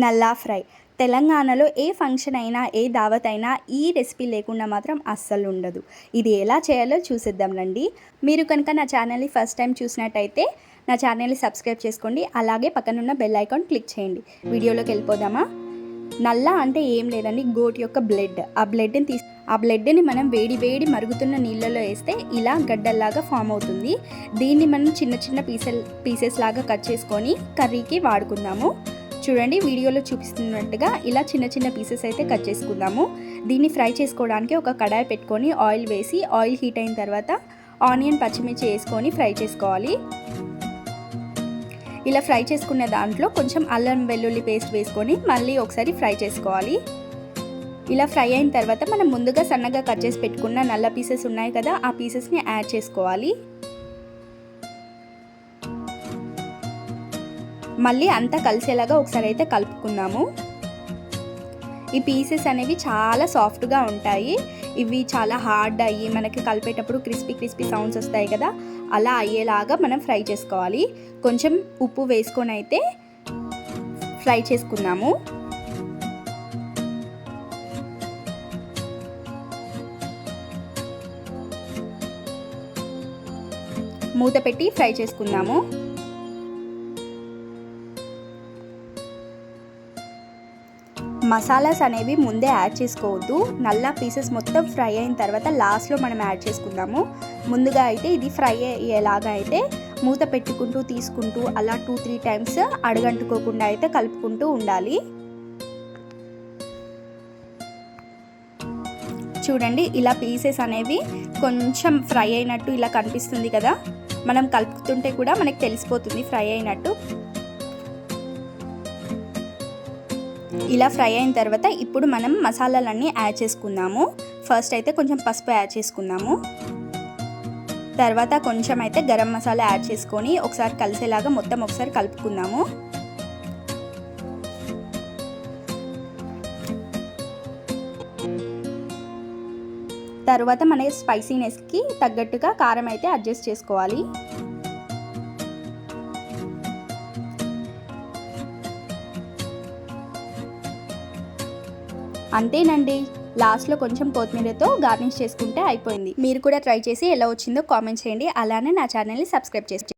నల్లా ఫ్రై. తెలంగాణలో ఏ ఫంక్షన్ అయినా ఏ దావత్ అయినా ఈ రెసిపీ లేకుండా మాత్రం అస్సలు ఉండదు. ఇది ఎలా చేయాలో చూసేద్దాం రండి. మీరు కనుక నా ఛానల్ని ఫస్ట్ టైం చూసినట్టయితే నా ఛానల్ని సబ్స్క్రైబ్ చేసుకోండి. అలాగే పక్కనున్న బెల్ ఐకాన్ క్లిక్ చేయండి. వీడియోలోకి వెళ్ళిపోదామా? నల్ల అంటే ఏం లేదండి గోట్ యొక్క బ్లడ్. ఆ బ్లడ్ని తీసి ఆ బ్లడ్ని మనం వేడి వేడి మరుగుతున్న నీళ్ళలో వేస్తే ఇలా గడ్డల్లాగా ఫామ్ అవుతుంది. దీన్ని మనం చిన్న చిన్న పీసెల్ పీసెస్ లాగా కట్ చేసుకొని కర్రీకి వాడుకుందాము. చూడండి వీడియోలో చూపిస్తున్నట్టుగా ఇలా చిన్న చిన్న పీసెస్ అయితే కట్ చేసుకుందాము. దీన్ని ఫ్రై చేసుకోవడానికి ఒక కడాయి పెట్టుకొని ఆయిల్ వేసి ఆయిల్ హీట్ అయిన తర్వాత ఆనియన్ పచ్చిమిర్చి వేసుకొని ఫ్రై చేసుకోవాలి. ఇలా ఫ్రై చేసుకునే దాంట్లో కొంచెం అల్లం వెల్లుల్లి పేస్ట్ వేసుకొని మళ్ళీ ఒకసారి ఫ్రై చేసుకోవాలి. ఇలా ఫ్రై అయిన తర్వాత మనం ముందుగా సన్నగా కట్ చేసి పెట్టుకున్న నల్ల పీసెస్ ఉన్నాయి కదా ఆ పీసెస్ని యాడ్ చేసుకోవాలి. మళ్ళీ అంతా కలిసేలాగా ఒకసారి అయితే కలుపుకున్నాము ఈ పీసెస్ అనేవి చాలా సాఫ్ట్గా ఉంటాయి. ఇవి చాలా హార్డ్ అయ్యి మనకి కలిపేటప్పుడు క్రిస్పీ క్రిస్పీ సౌండ్స్ వస్తాయి కదా అలా అయ్యేలాగా మనం ఫ్రై చేసుకోవాలి. కొంచెం ఉప్పు వేసుకొని అయితే ఫ్రై చేసుకున్నాము మూత పెట్టి ఫ్రై చేసుకుందాము. మసాలాస్ అనేవి ముందే యాడ్ చేసుకోవద్దు. నల్ల పీసెస్ మొత్తం ఫ్రై అయిన తర్వాత లాస్ట్లో మనం యాడ్ చేసుకుందాము. ముందుగా అయితే ఇది ఫ్రై అయ్యేలాగా అయితే మూత పెట్టుకుంటూ తీసుకుంటూ అలా టూ త్రీ టైమ్స్ అడగంటుకోకుండా అయితే కలుపుకుంటూ ఉండాలి. చూడండి ఇలా పీసెస్ అనేవి కొంచెం ఫ్రై అయినట్టు ఇలా కనిపిస్తుంది కదా. మనం కలుపుతుంటే కూడా మనకి తెలిసిపోతుంది ఫ్రై అయినట్టు. ఇలా ఫ్రై అయిన తర్వాత ఇప్పుడు మనం మసాలాలన్నీ యాడ్ చేసుకుందాము. ఫస్ట్ అయితే కొంచెం పసుపు యాడ్ చేసుకుందాము. తర్వాత కొంచెం అయితే గరం మసాలా యాడ్ చేసుకొని ఒకసారి కలిసేలాగా మొత్తం ఒకసారి కలుపుకుందాము. తర్వాత మన స్పైసీనెస్కి తగ్గట్టుగా కారం అయితే అడ్జస్ట్ చేసుకోవాలి. అంతేనండి. లాస్ట్లో కొంచెం కొత్తిమీరతో గార్నిష్ చేసుకుంటే అయిపోయింది. మీరు కూడా ట్రై చేసి ఎలా వచ్చిందో కామెంట్ చేయండి. అలానే నా ఛానల్ని సబ్స్క్రైబ్ చేసి